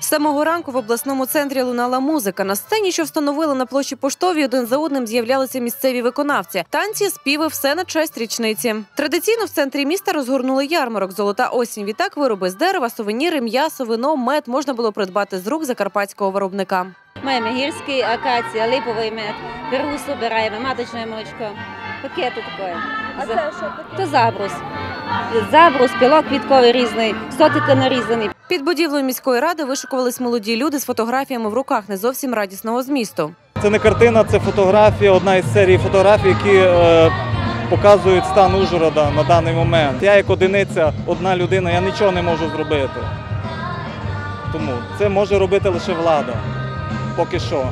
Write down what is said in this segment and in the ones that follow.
З самого ранку в обласному центрі лунала музика. На сцені, що встановили на площі поштовій, один за одним з'являлися місцеві виконавці. Танці, співи, все на честь річниці. Традиційно в центрі міста розгорнули ярмарок Золота осінь. Відтак вироби з дерева, сувеніри, м'ясо, вино, мед можна було придбати з рук закарпатського виробника. Маємо гірський, акація, липовий мед, берусу беремо, маточне молочко, пакети такої. А це що таке? То забрус. Забрус, пілок квітковий різний, сотики нарізаний. Під будівлею міської ради вишикувались молоді люди з фотографіями в руках не зовсім радісного змісту. Це не картина, це фотографія, одна із серій фотографій, які е, показують стан Ужгорода на даний момент. Я як одиниця, одна людина, я нічого не можу зробити. Тому це може робити лише влада. Поки що.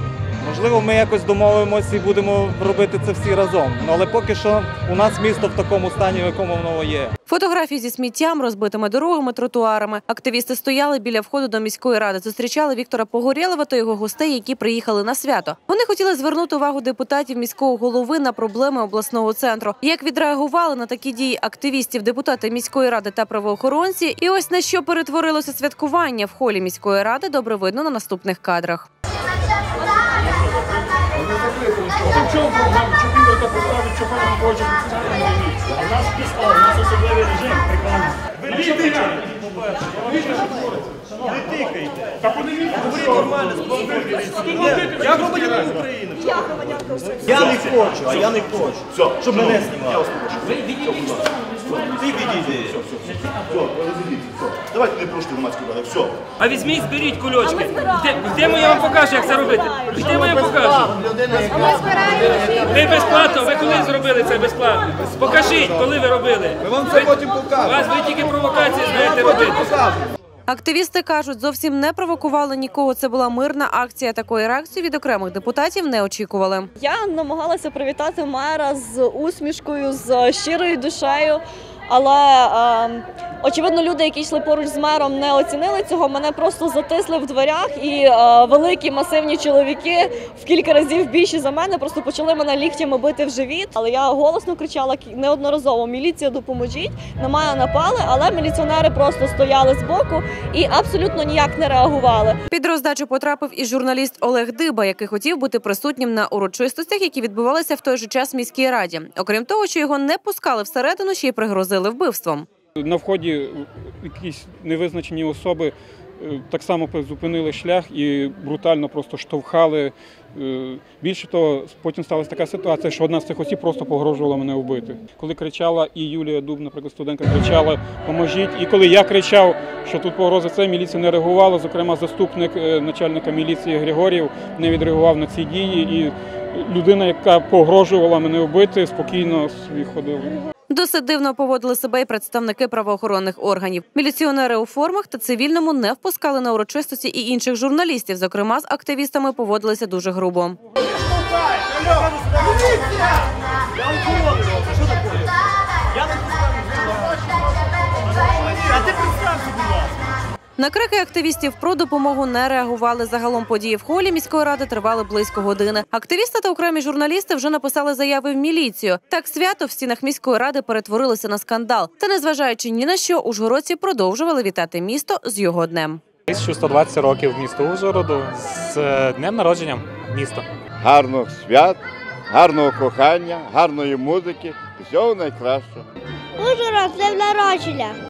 Можливо, ми якось домовимося і будемо робити це всі разом. Ну, але поки що у нас місто в такому стані, в якому воно є. Фотографії зі сміттям, розбитими дорогами, тротуарами. Активісти стояли біля входу до міської ради. Зустрічали Віктора Погорєлова та його гостей, які приїхали на свято. Вони хотіли звернути увагу депутатів міського голови на проблеми обласного центру. Як відреагували на такі дії активістів, депутати міської ради та правоохоронці, і ось на що перетворилося святкування в холі міської ради. Добре видно на наступних кадрах. Чому нам що та поставить, що пане хоче? У нас піска, у нас особливий режим реклами. Ви тикайте. Не тикайте. Та подивіться, говоріть нормально, Я громадянин України. Я громадянка України. Я не хочу, а я не хочу. Все, Щоб мене знімали. Ти відійди. Все, розійдіть, все. Давайте не порушити громадську раду, все. А візьміть, зберіть кульочки. Де- Йдемо, я вам покажу, як це робити. Йдемо, я покажу. Ви безплатно, ви коли зробили це безплатно? Покажіть, коли ви робили. Ми вам це потім покажемо. Вас ви тільки провокації знаєте робити. Активісти кажуть, зовсім не провокували нікого. Це була мирна акція. Такої реакції від окремих депутатів не очікували. Я намагалася привітати мера з усмішкою, з щирою душею. Але е, очевидно, люди, які йшли поруч з мером, не оцінили цього. Мене просто затисли в дверях, і е, великі масивні чоловіки в кілька разів більші за мене просто почали мене ліктями бити в живіт. Але я голосно кричала неодноразово: міліція, допоможіть! На мене напали, але міліціонери просто стояли збоку і абсолютно ніяк не реагували. Під роздачу потрапив і журналіст Олег Диба, який хотів бути присутнім на урочистостях, які відбувалися в той же час в міській раді. Окрім того, що його не пускали всередину, ще й пригрозили вбивством. На вході якісь невизначені особи е, так само зупинили шлях і брутально просто штовхали. Е, Більше того, потім сталася така ситуація, що одна з цих осіб просто погрожувала мене вбити. Коли кричала і Юлія Дуб, наприклад, студентка кричала Поможіть. І коли я кричав, що тут погроза, це міліція не реагувала. Зокрема, заступник е, начальника міліції Григорів не відреагував на ці дії. І людина, яка погрожувала мене вбити, спокійно ходила. Досить дивно поводили себе і представники правоохоронних органів. Міліціонери у формах та цивільному не впускали на урочистості і інших журналістів. Зокрема, з активістами поводилися дуже грубо. На крики активістів про допомогу не реагували. Загалом події в холі міської ради тривали близько години. Активісти та окремі журналісти вже написали заяви в міліцію. Так свято в стінах міської ради перетворилося на скандал. Та незважаючи ні на що, ужгородці продовжували вітати місто з його днем. 1120 років місту Ужгороду з е, днем народження міста. гарних свят, гарного кохання, гарної музики всього найкращого. Ужгород, з днем народження!